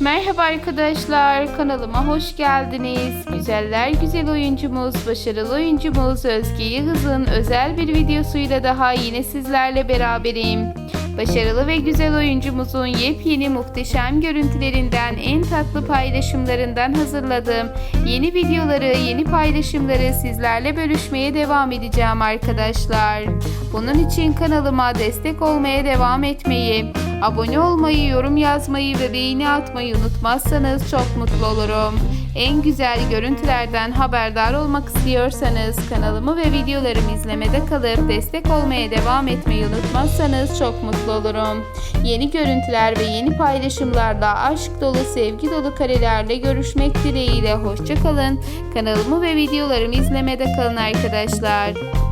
Merhaba arkadaşlar, kanalıma hoş geldiniz. Güzeller güzel oyuncumuz, başarılı oyuncumuz Özge Yıldız'ın özel bir videosuyla daha yine sizlerle beraberim. Başarılı ve güzel oyuncumuzun yepyeni muhteşem görüntülerinden en tatlı paylaşımlarından hazırladığım yeni videoları, yeni paylaşımları sizlerle bölüşmeye devam edeceğim arkadaşlar. Bunun için kanalıma destek olmaya devam etmeyi, abone olmayı, yorum yazmayı ve beğeni atmayı unutmazsanız çok mutlu olurum. En güzel görüntülerden haberdar olmak istiyorsanız kanalımı ve videolarımı izlemede kalıp destek olmaya devam etmeyi unutmazsanız çok mutlu olurum. Yeni görüntüler ve yeni paylaşımlarla aşk dolu, sevgi dolu karelerle görüşmek dileğiyle hoşçakalın. Kanalımı ve videolarımı izlemede kalın arkadaşlar.